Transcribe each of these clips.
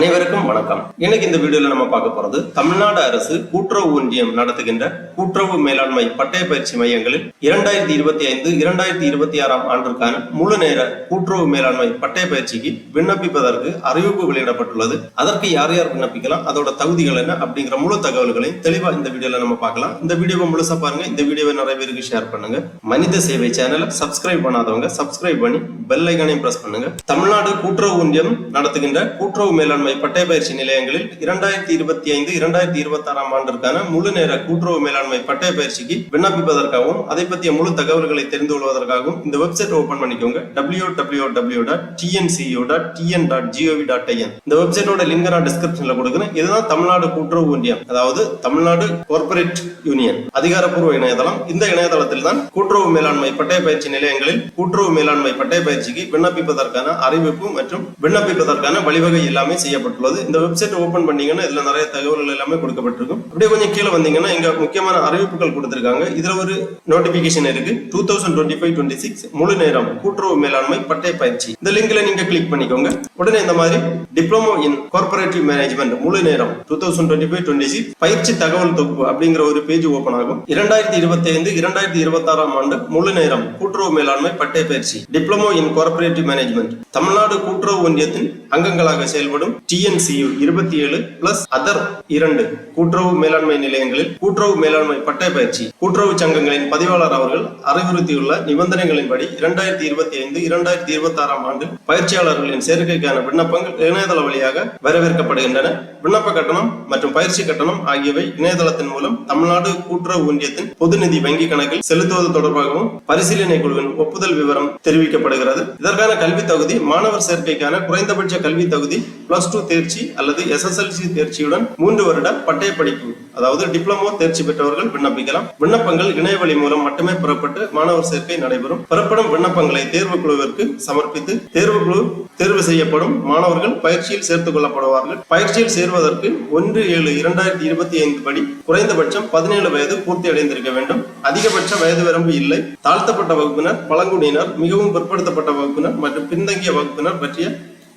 அனைவருக்கும் வணக்கம். இன்னைக்கு இந்த வீடியோல நம்ம பார்க்க போறது தமிழ்நாடு அரசு கூட்டுறவு ஒன்றியம் நடத்துகின்ற கூட்டுறவு மேலாண்மை பட்டய பயிற்சி மையங்களில் இரண்டாயிரத்தி இருபத்தி ஐந்து இரண்டாயிரத்தி இருபத்தி ஆறாம் ஆண்டிற்கான முழு நேர கூட்டுறவு மேலாண்மை பட்டய பயிற்சிக்கு விண்ணப்பிப்பதற்கு அறிவிப்பு வெளியிடப்பட்டுள்ளது. அதற்கு யார் யார் விண்ணப்பிக்கலாம் அதோட தகுதிகள் என்ன அப்படிங்கிற முழு தகவல்களையும் தெளிவா இந்த வீடியோல நம்ம பார்க்கலாம். இந்த வீடியோவை முழுசா பாருங்க இந்த வீடியோவை நிறைய பேருக்கு ஷேர் பண்ணுங்க. மனித சேவை சேனலை சப்ஸ்கிரைப் பண்ணாதவங்க சப்ஸ்கிரைப் பண்ணி பெல் ஐக்கானையும் பிரஸ் பண்ணுங்க. தமிழ்நாடு கூட்டுறவு ஒன்றியம் நடத்துகின்ற கூட்டுறவு மேலாண்மை பட்டய பயிற்சி நிலையங்களில் இரண்டாயிரத்தி இருபத்தி ஐந்து இரண்டாயிரத்தி இருபத்தி ஆறாம் ஆண்டிற்கான முழு நேர கூட்டுறவு மேலாண்மை பட்டய பயிற்சிக்கு விண்ணப்பிப்பதற்காகவும் அதை பற்றிய முழு தகவல்களை தெரிந்து கொள்வதற்காகவும் இந்த வெப்சைட் ஓபன் பண்ணிக்கோங்க. W W W dot TNCO dot TN dot GOV dot IN இந்த வெப்சைட்டோட லிங்க் நான் டிஸ்கிரிப்ஷன்ல கொடுக்குறேன். இதுதான் தமிழ்நாடு கூட்டுறவு ஒன்றியம் அதாவது தமிழ்நாடு கார்ப்பரேட் யூனியன் அதிகாரப்பூர்வ இணையதளம். இந்த இணையதளத்தில் தான் கூட்டுறவு மேலாண்மை பட்டய பயிற்சி நிலையங்களில் கூட்டுறவு மேலாண்மை பட்டய பயிற்சிக்கு விண்ணப்பிப்பதற்கான அறிவிப்பு மற்றும் விண்ணப்பிப்பதற்கான வழிவகை எல்லாமே செய்யப்பட்டுள்ளது. இந்த வெப்சைட் ஓபன் பண்ணீங்கன்னா இதுல நிறைய தகவல்கள் எல்லாமே கொடுக்கப்பட்டிருக்கும். அப்படியே கொஞ்சம் கீழே வந்தீங்கன்னா இங்க முக்கியமான அறிவிப்புகள் கொடுத்திருக்காங்க. இதுல ஒரு நோட்டிபிகேஷன் இருக்கு. Two thousand twenty five twenty six முழு நேரம் கூட்டுறவு மேலாண்மை பட்டய பயிற்சி. இந்த லிங்க்ல நீங்க கிளிக் பண்ணிக்கோங்க. உடனே இந்த மாதிரி டிப்ளமோ இன் கார்பரேட்டிவ் மேனேஜ்மெண்ட் முழு நேரம் two thousand twenty five twenty six பயிற்சி தகவல் தொகுப்பு அப்படிங்கிற ஒரு பேஜ் ஓபன் ஆகும். இரண்டாயிரத்தி இருபத்தி ஐந்து இரண்டாயிரத்தி இருபத்தி ஆறாம் ஆண்டு முழு நேரம் கூட்டுறவு மேலாண்மை பட்டய பயிற்சி. Diploma in cooperative management Tamil Nadu கூட்டுறவு ஒன்றியத்தின் அங்கங்களாக செயல்படும் டிஎன்சியு இருபத்தி ஏழு பிளஸ் அதர் இரண்டு கூட்டுறவு மேலாண்மை நிலையங்களில் கூட்டுறவு மேலாண்மை பட்டய பயிற்சி கூட்டுறவு சங்கங்களின் பதிவாளர் அவர்கள் அறிவுறுத்தியுள்ள நிபந்தனைகளின்படி இரண்டாயிரத்தி இருபத்தி ஐந்து இரண்டாயிரத்தி இருபத்தி ஆறாம் ஆண்டு பயிற்சியாளர்களின் சேர்க்கைக்கான விண்ணப்பங்கள் இணையதள வழியாக வரவேற்கப்படுகின்றன. விண்ணப்ப கட்டணம் மற்றும் பயிற்சி கட்டணம் ஆகியவை இணையதளத்தின் மூலம் தமிழ்நாடு கூட்டுறவு ஒன்றியத்தின் பொது நிதி வங்கி கணக்கில் செலுத்துவது தொடர்பாகவும் பரிசீலனை குழுவின் ஒப்புதல் விவரம் தெரிவிக்கப்படுகிறது. இதற்கான கல்வி தகுதி மாணவர் சேர்க்கைக்கான குறைந்தபட்ச கல்வி தகுதி பிளஸ் டூ தேர்ச்சி அல்லது எஸ்எஸ்எல்சி தேர்ச்சியுடன் மூன்று வருட பட்டய படிப்பு அதாவது டிப்ளமோ தேர்ச்சி பெற்றவர்கள் விண்ணப்பிக்கலாம். விண்ணப்பங்கள் இணையவழி மூலம் மட்டுமே பெறப்பட்டு மாணவர் சேர்க்கை நடைபெறும். பெறப்படும் விண்ணப்பங்களை தேர்வு குழுவிற்கு சமர்ப்பித்து தேர்வு குழு தேர்வு செய்யப்படும் மாணவர்கள் பயிற்சியில் சேர்த்துக் கொள்ளப்படுவார்கள். பயிற்சியில் சேர்வதற்கு ஒன்று ஏழு இரண்டாயிரத்தி இருபத்தி ஐந்து படி குறைந்தபட்சம் பதினேழு வயது பூர்த்தி அடைந்திருக்க வேண்டும். அதிகபட்ச வயது வரம்பு இல்லை. தாழ்த்தப்பட்ட வகுப்பினர் பழங்குடியினர் மிகவும் பிற்படுத்தப்பட்ட வகுப்பினர் மற்றும் பின்தங்கிய வகுப்பினர் பற்றிய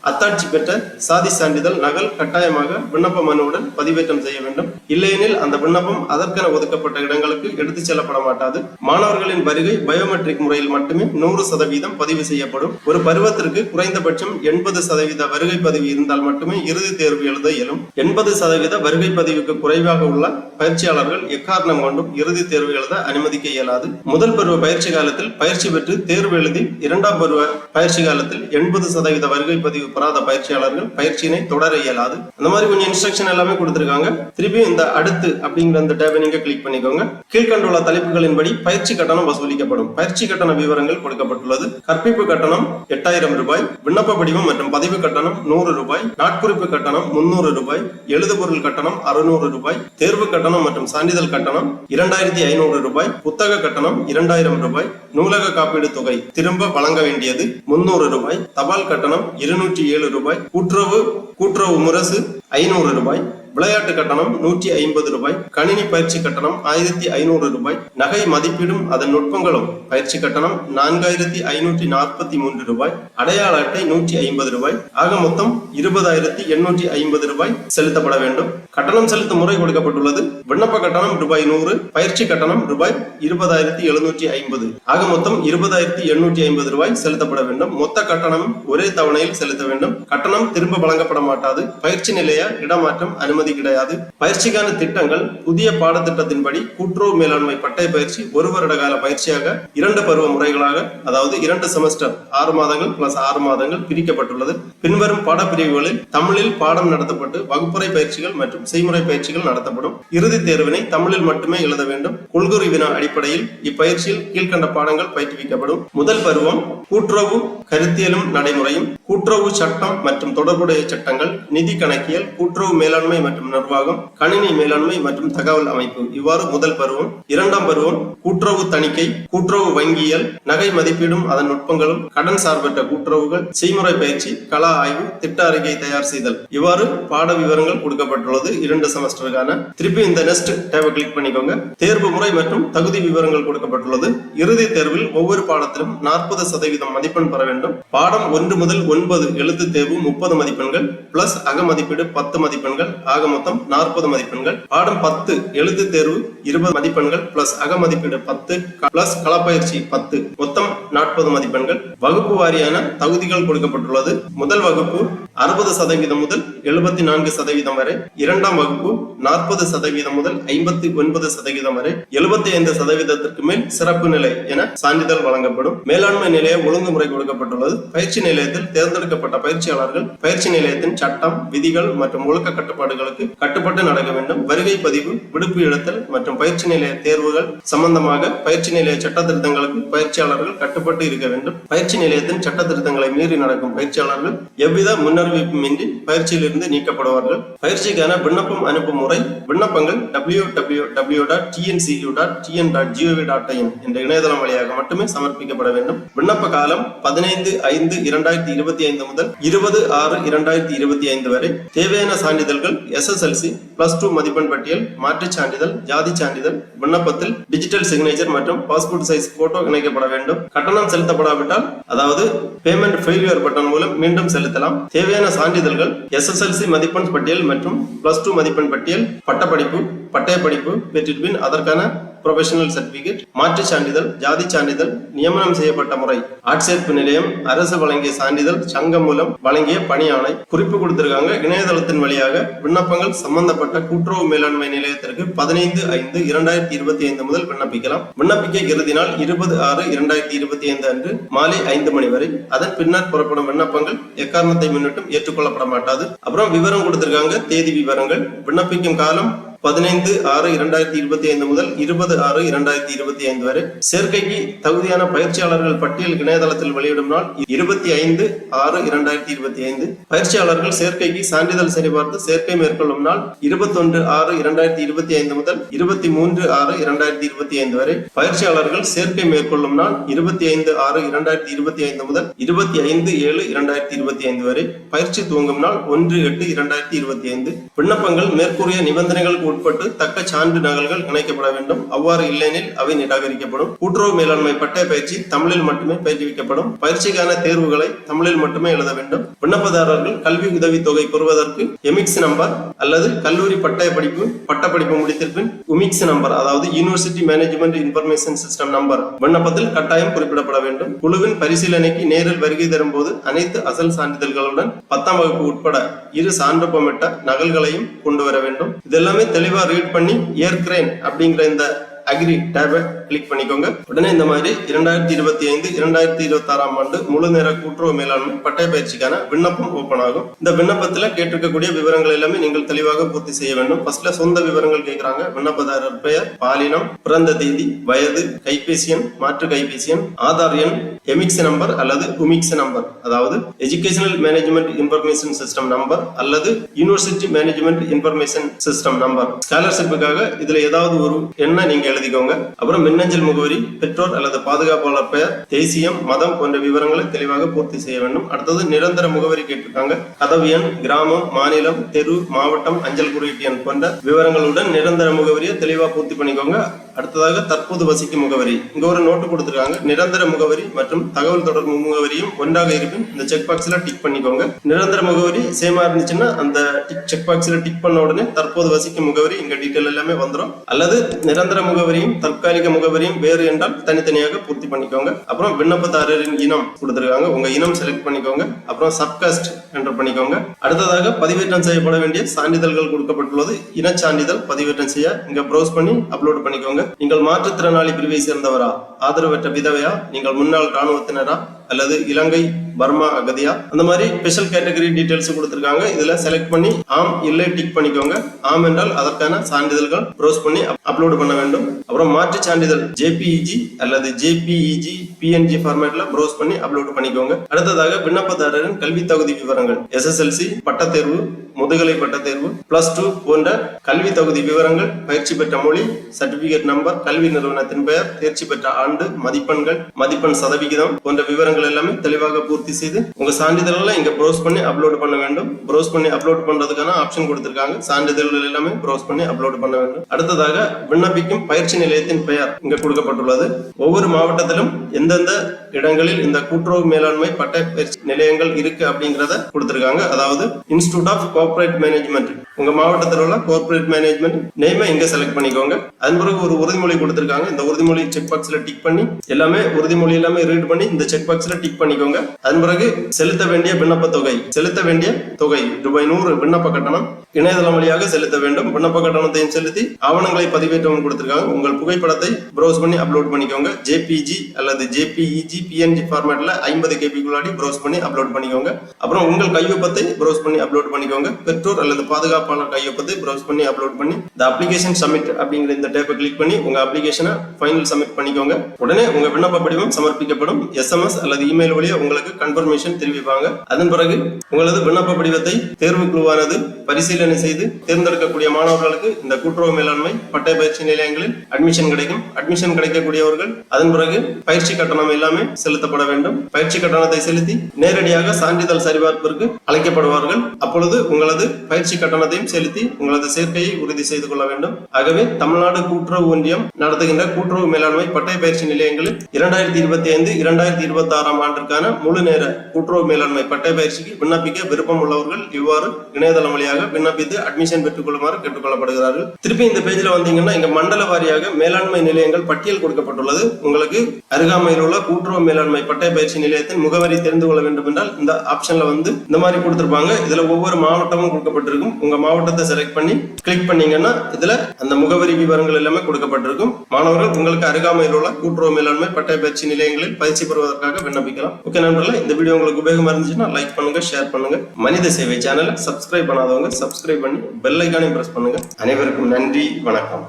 அத்தாட்சி பெற்ற சாதி சான்றிதழ் நகல் கட்டாயமாக விண்ணப்ப மனுவுடன் பதிவேற்றம் செய்ய வேண்டும். இல்லையெனில் அந்த விண்ணப்பம் அதற்கென ஒதுக்கப்பட்ட இடங்களுக்கு எடுத்துச் செல்லப்பட மாட்டாது. மாணவர்களின் வருகை பயோமெட்ரிக் முறையில் மட்டுமே நூறு சதவீதம் பதிவு செய்யப்படும். ஒரு பருவத்திற்கு குறைந்தபட்சம் எண்பது சதவீத வருகை பதிவு இருந்தால் மட்டுமே இறுதி தேர்வு எழுத இயலும். எண்பது சதவீத வருகை பதிவுக்கு குறைவாக உள்ள பயிற்சியாளர்கள் எக்காரணம் கொண்டும் இறுதி தேர்வு எழுத அனுமதிக்க இயலாது. முதல் பருவ பயிற்சி காலத்தில் பயிற்சி பெற்று தேர்வு எழுதி இரண்டாம் பருவ பயிற்சி காலத்தில் எண்பது சதவீத வருகை பதிவு பெறாத பயிற்சியாளர்கள் பயிற்சியினை தொடர இயலாது. அந்த மாதிரி கொஞ்சம் இன்ஸ்ட்ரக்ஷன் எல்லாமே கொடுத்திருக்காங்க. திருப்பி இந்த அடுத்து அப்படிங்கிற அந்த டேபை நீங்க கிளிக் பண்ணிக்கோங்க. கீழ்கண்டுள்ள தலைப்புகளின்படி பயிற்சி கட்டணம் வசூலிக்கப்படும். பயிற்சி கட்டண விவரங்கள் கொடுக்கப்பட்டுள்ளது. கற்பிப்பு கட்டணம் எட்டாயிரம் ரூபாய் விண்ணப்ப படிவம் மற்றும் பதிவு கட்டணம் நூறு ரூபாய் நாட்குறிப்பு கட்டணம் முன்னூறு ரூபாய் எழுதுபொருள் கட்டணம் அறுநூறு ரூபாய் தேர்வு கட்டணம் மற்றும் சான்றிதழ் கட்டணம் இரண்டாயிரத்தி ஐநூறு ரூபாய் புத்தக கட்டணம் இரண்டாயிரம் ரூபாய் நூலக காப்பீடு தொகை திரும்ப வழங்க வேண்டியது முன்னூறு ரூபாய் தபால் கட்டணம் இருநூற்றி ஏழு ரூபாய் கூட்டுறவு கூட்டுறவு முரசு ஐநூறு ரூபாய் விளையாட்டு கட்டணம் நூற்றி ஐம்பது ரூபாய் கணினி பயிற்சி கட்டணம் ஆயிரத்தி ஐநூறு ரூபாய் நகை மதிப்பீடும் அதன் நுட்பங்களும். பயிற்சி கட்டணம் நான்காயிரத்தி ஐநூற்றி நாற்பத்தி மூன்று ரூபாய் அடையாள அட்டை நூற்றி ஐம்பது ரூபாய் ஆக மொத்தம் இருபதாயிரத்தி எண்ணூற்றி ஐம்பது ரூபாய் செலுத்தப்பட வேண்டும். கட்டணம் செலுத்தும் முறை கொடுக்கப்பட்டுள்ளது. விண்ணப்ப கட்டணம் ரூபாய் நூறு பயிற்சி கட்டணம் ரூபாய் இருபதாயிரத்தி எழுநூற்றி ஐம்பது. ஆக மொத்தம் இருபதாயிரத்தி எண்ணூற்றி ஐம்பது ரூபாய் செலுத்தப்பட வேண்டும். மொத்த கட்டணம் ஒரே தவணையில் செலுத்த வேண்டும். கட்டணம் திரும்ப வழங்கப்பட மாட்டாது. பயிற்சி நிலைய இடமாற்றம் அனுமதி கிடையாது. பயிற்சிக்கான திட்டங்கள் புதிய பாடத்திட்டத்தின்படி கூட்டுறவு மேலாண்மை பட்டய பயிற்சி ஒரு வருட கால பயிற்சியாக இரண்டு பருவ முறைகளாக அதாவது இரண்டு செமஸ்டர் ஆறு மாதங்கள் பிளஸ் ஆறு மாதங்கள் பிரிக்கப்பட்டுள்ளது. பின்வரும் பாடப்பிரிவுகளில் தமிழில் பாடம் நடத்தப்பட்டு வகுப்பறை பயிற்சிகள் மற்றும் செய்முறை பயிற்சிகள் நடத்தப்படும். இறுதி தேர்வினை தமிழில் மட்டுமே எழுத வேண்டும். கொள்குறி வினா அடிப்படையில் இப்பயிற்சியில் கீழ்கண்ட பாடங்கள் பயிற்றுவிக்கப்படும். முதல் பருவம் கூட்டுறவு கருத்தியலும் நடைமுறையும். கூட்டுறவு சட்டம் மற்றும் தொடர்புடைய சட்டங்கள் நிதி கணக்கியல் கூட்டுறவு மேலாண்மை மற்றும் நிர்வாகம் கணினி மேலாண்மை மற்றும் தகவல் அமைப்பு. இவ்வாறு முதல் பருவம். இரண்டாம் பருவம் கூட்டுறவு தணிக்கை கூட்டுறவு வங்கியல் நகை மதிப்பீடும் அதன் நுட்பங்களும் கடன் சார்பற்ற கூட்டுறவுகள் செய்முறை பயிற்சி கலா ஆய்வு திட்ட அறிக்கை தயார் செய்தல். இவ்வாறு பாட விவரங்கள் கொடுக்கப்பட்டுள்ளது. இரண்டு செமஸ்டருக்கான திருப்பி இந்த நெக்ஸ்ட் டேபை கிளிக் பண்ணிக்கோங்க. தேர்வு முறை மற்றும் தகுதி விவரங்கள் கொடுக்கப்பட்டுள்ளது. இறுதி தேர்வில் ஒவ்வொரு பாடத்திலும் நாற்பது சதவீதம் மதிப்பெண் பெற வேண்டும். பாடம் ஒன்று முதல் ஒன்பது எழுத்து தேர்வு முப்பது மதிப்பெண்கள் பிளஸ் அக மதிப்பீடு பத்து மதிப்பெண்கள் ஆக மொத்தம் நாற்பது மதிப்பெண்கள். பாடம் பத்து எழுத்து தேர்வு இருபது மதிப்பெண்கள் பிளஸ் அக மதிப்பீடு பத்து பிளஸ் களப்பயிற்சி பத்து. மொத்தம் நாற்பது மதிப்பெண்கள். வகுப்பு வாரியான தகுதிகள் கொடுக்கப்பட்டுள்ளது. முதல் வகுப்பு அறுபது சதவீதம் முதல் எழுபத்தி நான்கு சதவீதம் வரை. இரண்டாம் வகுப்பு நாற்பது சதவீதம் முதல் ஐம்பத்தி ஒன்பது சதவீதம் வரை. எழுபத்தி ஐந்து சதவீதத்திற்கு மேல் சிறப்பு நிலை என சான்றிதழ் வழங்கப்படும். மேலாண்மை நிலைய ஒழுங்குமுறை கொடுக்கப்பட்டுள்ளது. பயிற்சி நிலையத்தில் தேர்ந்தெடுக்கப்பட்ட பயிற்சியாளர்கள் பயிற்சி நிலையத்தின் சட்டம் விதிகள் மற்றும் ஒழுக்க கட்டுப்பாடுகளுக்கு கட்டுப்பட்டு நடக்க வேண்டும். வருகை பதிவு விடுப்பு இடத்தல் மற்றும் பயிற்சி நிலைய தேர்வுகள் சம்பந்தமாக பயிற்சி நிலைய சட்ட திருத்தங்களுக்கு பயிற்சியாளர்கள் கட்டுப்பட்டு இருக்க வேண்டும். பயிற்சி நிலையத்தின் சட்ட திருத்தங்களை மீறி நடக்கும் பயிற்சியாளர்கள் எவ்வித முன்னறிவிப்புமின்றி பயிற்சியிலிருந்து நீக்கப்படுவார்கள். பயிற்சிக்கான விண்ணப்பம் அனுப்பும் முறை விண்ணப்பங்கள் W W W dot TNCU dot TN dot GOV dot IN என்ற இணையதளம் வழியாக மட்டுமே சமர்ப்பிக்கப்பட வேண்டும். விண்ணப்ப காலம் பதினைந்து ஐந்து இரண்டாயிரத்தி இருபத்தி ஐந்து முதல் இருபது ஆறு இரண்டாயிரத்தி இருபத்தி ஐந்து வரை. தேவையான சான்றிதழ்கள் எஸ்எஸ்எல்சி பிளஸ் டூ மதிப்பெண் பட்டியல் மாற்றுச் சான்றிதழ் ஜாதி சான்றிதழ் விண்ணப்பத்தில் டிஜிட்டல் சிக்னேச்சர் மற்றும் பாஸ்போர்ட் சைஸ் போட்டோ இணைக்கப்பட வேண்டும். கட்டணம் செலுத்தப்படாவிட்டால் அதாவது பேமெண்ட் ஃபெயிலியர் பட்டன் மூலம் மீண்டும் செலுத்தலாம். தேவை தேவையான சான்றிதழ்கள் எஸ்எஸ்எல்சி மதிப்பெண் பட்டியல் மற்றும் பிளஸ் டூ மதிப்பெண் பட்டியல் பட்டப்படிப்பு பட்டய படிப்பு பெற்றிருப்பின் அதற்கான ப்ரொஃபஷனல் சர்டிபிகேட் மாற்றுச் சான்றிதழ் ஜாதி சான்றிதழ் நியமனம் செய்யப்பட்ட முறை ஆட்சேர்ப்பு நிலையம் அரசு வழங்கிய சான்றிதழ் சங்கம் மூலம் வழங்கிய பணி ஆணை குறிப்பு கொடுத்திருக்காங்க. இணையதளத்தின் வழியாக விண்ணப்பங்கள் சம்பந்தப்பட்ட கூட்டுறவு மேலாண்மை நிலையத்திற்கு பதினைந்து ஐந்து இரண்டாயிரத்தி இருபத்தி ஐந்து முதல் விண்ணப்பிக்கலாம். விண்ணப்பிக்க இறுதி நாள் இருபது ஆறு இரண்டாயிரத்தி இருபத்தி ஐந்து அன்று மாலை ஐந்து மணி வரை. அதன் பின்னர் புறப்படும் விண்ணப்பங்கள் எக்காரணத்தை முன்னிட்டும் ஏற்றுக்கொள்ளப்பட மாட்டாது. அப்புறம் விவரம் கொடுத்திருக்காங்க. தேதி விவரங்கள் விண்ணப்பிக்கும் காலம் பதினைந்து ஆறு இரண்டாயிரத்தி இருபத்தி ஐந்து முதல் இருபது ஆறு இரண்டாயிரத்தி இருபத்தி ஐந்து வரை சேர்க்கைக்கு தகுதியான பயிற்சியாளர்கள் பட்டியல் இணையதளத்தில் வெளியிடும் நாள் இருபத்தி ஐந்து ஆறு இரண்டாயிரத்தி இருபத்தி ஐந்து. பயிற்சியாளர்கள் சேர்க்கைக்கு சான்றிதழ் சரிபார்த்து சேர்க்கை மேற்கொள்ளும் நாள் இருபத்தொன்று ஆறு இரண்டாயிரத்தி இருபத்தி ஐந்து முதல் இருபத்தி மூன்று ஆறு இரண்டாயிரத்தி இருபத்தி ஐந்து வரை. பயிற்சியாளர்கள் சேர்க்கை மேற்கொள்ளும் நாள் இருபத்தி ஐந்து ஆறு இரண்டாயிரத்தி இருபத்தி ஐந்து முதல் இருபத்தி ஐந்து ஏழு இரண்டாயிரத்தி இருபத்தி ஐந்து வரை. பயிற்சி துவங்கும் நாள் ஒன்று எட்டு இரண்டாயிரத்தி இருபத்தி ஐந்து. விண்ணப்பங்கள் மேற்கூறிய நிபந்தனைகளுக்கு உட்பட்டு தக்க சான்று நகல்கள் இணைக்கப்பட வேண்டும். அவ்வாறு இல்லையெனில் அவை நிராகரிக்கப்படும். கூட்டுறவு மேலாண்மை பட்டய பயிற்சி தமிழில் மட்டுமே பயிற்றுவிக்கப்படும். பயிற்சிக்கான தேர்வுகளை தமிழில் மட்டுமே எழுத வேண்டும். விண்ணப்பதாரர்கள் கல்வி உதவித்தொகை பெறுவதற்கு எமிக்ஸ் நம்பர் அல்லது கல்லூரி பட்டய படிப்பு பட்டப்படிப்பு முடித்திருப்பின் உமிக்ஸ் நம்பர் அதாவது university management information system number. விண்ணப்பத்தில் கட்டாயம் குறிப்பிடப்பட வேண்டும். குழுவின் பரிசீலனைக்கு நேரில் வருகை தரும்போது அனைத்து அசல் சான்றிதழ்களுடன் பத்தாம் வகுப்பு உட்பட இரு சான்றப்பமிட்ட நகல்களையும் கொண்டு வர வேண்டும். இதெல்லாமே தெளிவா ரீட் பண்ணி ஏற்கிறேன் அப்படிங்கிற இந்த அக்ரி டேபை கிளிக் பண்ணிக்கோங்க. உடனே இந்த மாதிரி இரண்டாயிரத்தி இருபத்தி ஐந்து இரண்டாயிரத்தி இருபத்தி ஆறாம் ஆண்டு முழு நேர கூட்டுறவு மேலாண்மை பட்டய பயிற்சிக்கான விண்ணப்பம் ஓபன் ஆகும். இந்த விண்ணப்பத்துல கேட்டிருக்கக்கூடிய விவரங்கள் எல்லாமே நீங்கள் தெளிவாக பூர்த்தி செய்ய வேண்டும். ஃபர்ஸ்ட்ல சொந்த விவரங்கள் கேட்கிறாங்க விண்ணப்பதாரர் பெயர் பாலினம் பிறந்த தேதி வயது கைபேசி எண் மாற்று கைபேசி எண் ஆதார் எண் எமிக்ஸ் நம்பர் அல்லது உமிக்ஸ் நம்பர் அதாவது educational management information system number அல்லது university management information system number ஸ்காலர்ஷிப்புக்காக இதுல ஏதாவது ஒரு எண்ணை நீங்க எழுதிக்கோங்க. அப்புறம் மின்னஞ்சல் முகவரி பெற்றோர் அல்லது பாதுகாப்பாளர் பெயர் தேசியம் மதம் போன்ற விவரங்களை தெளிவாக பூர்த்தி செய்ய வேண்டும். அடுத்தது நிரந்தர முகவரி கேட்டிருக்காங்க. கதவு எண் கிராமம் மாநிலம் தெரு மாவட்டம் அஞ்சல் குறியீட்டு எண் போன்ற விவரங்களுடன் நிரந்தர முகவரியை தெளிவாக பூர்த்தி பண்ணிக்கோங்க. அடுத்ததாக தற்போது வசிக்கும் முகவரி. இங்க ஒரு நோட்டு கொடுத்திருக்காங்க. நிரந்தர முகவரி மற்றும் தகவல் தொடர்பு முகவரியும் ஒன்றாக இருப்பின் இந்த செக் பாக்ஸ்ல டிக் பண்ணிக்கோங்க. நிரந்தர முகவரி சேமா இருந்துச்சுன்னா அந்த டிக் செக் பாக்ஸ்ல டிக் பண்ண உடனே தற்போது வசிக்கும் முகவரி இங்க டீட்டெயில் எல்லாமே வந்துடும் அல்லது நிரந்தர முகவரியும் தற்காலிக முகவரியும் வேறு என்றால் தனித்தனியாக பூர்த்தி பண்ணிக்கோங்க. அப்புறம் விண்ணப்பதாரரின் இனம் கொடுத்துருக்காங்க. உங்க இனம் செலக்ட் பண்ணிக்கோங்க. அப்புறம் சப்காஸ்ட் என்டர் பண்ணிக்கோங்க. அடுத்ததாக பதிவேற்றம் செய்யப்பட வேண்டிய சான்றிதழ்கள் கொடுக்கப்பட்டுள்ளது. இனச்சான்றிதழ் பதிவேற்றம் செய்ய இங்க ப்ரௌஸ் பண்ணி அப்லோட் பண்ணிக்கோங்க. நீங்கள் மாற்றுத்திறனாளி பிரிவை சேர்ந்தவரா? ஆதரவற்ற விதவையா? நீங்கள் முன்னாள் ராணுவத்தினரா அல்லது இலங்கை பர்மா அகதியா அந்த மாதிரி ஸ்பெஷல் கேட்டகரி டீடைல்ஸ் கொடுத்துருக்காங்க. இதுல செலக்ட் பண்ணி ஆம் இல்லை டிக் பண்ணிக்கோங்க. ஆம் என்றால் அதற்கான சான்றிதழ்கள் ப்ரோஸ் பண்ணி அப்லோடு பண்ண வேண்டும். அப்புறம் மாற்று சான்றிதழ் ஜேபிஇஜி அல்லது ஜேபிஇஜி பிஎன்ஜி ஃபார்மேட்ல ப்ரோஸ் பண்ணி அப்லோடு பண்ணிக்கோங்க. அடுத்ததாக விண்ணப்பதாரரின் கல்வி தகுதி விவரங்கள் எஸ்எஸ்எல்சி பட்டத்தேர்வு முதுகலை பட்டத்தேர்வு பிளஸ் டூ போன்ற கல்வி தகுதி விவரங்கள் பயிற்சி பெற்ற மொழி சர்டிபிகேட் நம்பர் கல்வி நிறுவனத்தின் பெயர் தேர்ச்சி பெற்ற ஆண்டு மதிப்பெண்கள் மதிப்பெண் சதவிகிதம் போன்ற விவரங்கள் எல்லாமே தெளிவாக பூர்த்தி செய்து உங்க சான்றிதழ்களை இங்க ப்ரோஸ் பண்ணி அப்லோட் பண்ண வேண்டும். ப்ரோஸ் பண்ணி அப்லோட் பண்றதுக்கான ஆப்ஷன் கொடுத்திருக்காங்க. சான்றிதழ்கள் எல்லாமே ப்ரோஸ் பண்ணி அப்லோட் பண்ண வேண்டும். அடுத்ததாக விண்ணப்பிக்கும் பயிற்சி நிலையத்தின் பெயர் இங்க கொடுக்கப்பட்டுள்ளது. ஒவ்வொரு மாவட்டத்திலும் எந்தெந்த இடங்களில் இந்த கூட்டுறவு மேலாண்மை பட்ட பயிற்சி நிலையங்கள் இருக்கு அப்படிங்கறத கொடுத்திருக்காங்க. அதாவது இன்ஸ்டியூட் ஆஃப் கோஆபரேட் மேனேஜ்மெண்ட் உங்க மாவட்டத்தில் உள்ள கோஆபரேட் மேனேஜ்மெண்ட் நேமை இங்க செலக்ட் பண்ணிக்கோங்க. அதன் பிறகு ஒரு உறுதிமொழி கொடுத்திருக்காங்க. இந்த உறுதிமொழி செக் பாக்ஸ்ல டிக் பண்ணி எல்லாமே உறுதிமொழி எல்லாமே ரீட் பண்ணி இந்த செக் பாக்ஸ்ல டிக் பண்ணிக்கோங்க. அதன் பிறகு செலுத்த வேண்டிய விண்ணப்ப தொகை. செலுத்த வேண்டிய தொகை ரூபாய் நூறு விண்ணப்ப கட்டணம். இணையதளம் வழியாக செலுத்த வேண்டும். விண்ணப்ப கட்டணத்தையும் செலுத்தி ஆவணங்களை பதிவேற்றவும் கொடுத்திருக்காங்க. உங்கள் புகைப்படத்தை ப்ரௌஸ் பண்ணி அப்லோட் பண்ணிக்கோங்க. ஜேபிஜி அல்லது ஜேபிஇஜி பிஎன்ஜி ஃபார்மேட்ல ஐம்பது கேபிக்குள்ளாடி ப்ரௌஸ் பண்ணி அப்லோட் பண்ணிக்கோங்க. அப்புறம் உங்கள் கையொப்பத்தை ப்ரௌஸ் பண்ணி அப்லோட் பண்ணிக்கோங்க. பெற்றோர் அல்லது பாதுகாப்பான கையொப்பத்தை ப்ரௌஸ் பண்ணி அப்லோட் பண்ணி இந்த அப்ளிகேஷன் சப்மிட் அப்படிங்கிற இந்த டேப்பை கிளிக் பண்ணி உங்க அப்ளிகேஷனை ஃபைனல் சப்மிட் பண்ணிக்கோங்க. உடனே உங்க விண்ணப்ப படிவம் சமர்ப்பிக்கப்படும். எஸ்எம்எஸ் அல்லது இமெயில் வழியாக உங்களுக்கு கன்ஃபர்மேஷன் தெரிவிப்பாங்க. அதன் பிறகு உங்களது விண்ணப்ப படிவத்தை தேர்வு குழுவானது பரிசீலனை செய்து தேர்ந்தெடுக்கக்கூடிய மாணவர்களுக்கு இந்த கூட்டுறவு மேலாண்மை பட்டய பயிற்சி நிலையங்களில் அட்மிஷன் கிடைக்கும். அட்மிஷன் கிடைக்கக்கூடியவர்கள் அதன் பிறகு பயிற்சி கட்டணம் எல்லாமே செலுத்தப்பட வேண்டும். பயிற்சி கட்டணத்தை செலுத்தி நேரடியாக சான்றிதழ் சரிபார்ப்பிற்கு அழைக்கப்படுவார்கள். அப்பொழுது உங்களது பயிற்சி கட்டணத்தையும் செலுத்தி உங்களது சேர்க்கையை உறுதி செய்து கொள்ள வேண்டும். ஆகவே தமிழ்நாடு கூட்டுறவு ஒன்றியம் நடத்துகின்ற கூட்டுறவு மேலாண்மை பட்டய பயிற்சி நிலையங்களில் இரண்டாயிரத்தி இருபத்தி ஐந்து இரண்டாயிரத்தி இருபத்தி ஆறாம் ஆண்டிற்கான முழு நேர கூட்டுறவு மேலாண்மை பட்டய பயிற்சிக்கு விண்ணப்பிக்க விருப்பம் உள்ளவர்கள் இவ்வாறு இணையதளம் வழியாக விண்ணப்பித்து அட்மிஷன் பெற்றுக் கொள்ளுமாறு கேட்டுக்கொள்ளப்படுகிறார்கள். திருப்பி இந்த பேஜ்ல வந்தீங்கன்னா இங்க மண்டல வாரியாக மேலாண்மை நிலையங்கள் பட்டியல் கொடுக்கப்பட்டுள்ளது. உங்களுக்கு அருகாமையில் உள்ள கூட்டுறவு மேலாண்மை பட்டய பயிற்சி நிலையத்தின் முகவரி தெரிந்து கொள்ள வேண்டும் என்றால் இந்த ஆப்ஷன்ல வந்து இந்த மாதிரி கொடுத்துருப்பாங்க. இதுல ஒவ்வொரு மாவட்டமும் கொடுக்கப்பட்டிருக்கும். உங்க மாவட்டத்தை செலக்ட் பண்ணி கிளிக் பண்ணீங்கன்னா இதுல அந்த முகவரி விவரங்கள் எல்லாமே கொடுக்கப்பட்டிருக்கும். மாணவர்கள் உங்களுக்கு அருகாமையில் உள்ள கூட்டுறவு மேலாண்மை பட்டய பயிற்சி நிலையங்களில் பயிற்சி பெறுவதற்காக விண்ணப்பிக்கலாம். ஓகே நண்பர்களே இந்த வீடியோ உங்களுக்கு உபயோகமா இருந்துச்சுன்னா லைக் பண்ணுங்க ஷேர் பண்ணுங்க. மனித சேவை சேனலை சப்ஸ்கிரைப் பண்ணாதவங்க சப்ஸ்கிரைப் பண்ணி பெல் ஐக்கானையும் பிரஸ் பண்ணுங்க. அனைவருக்கும் நன்றி வணக்கம்.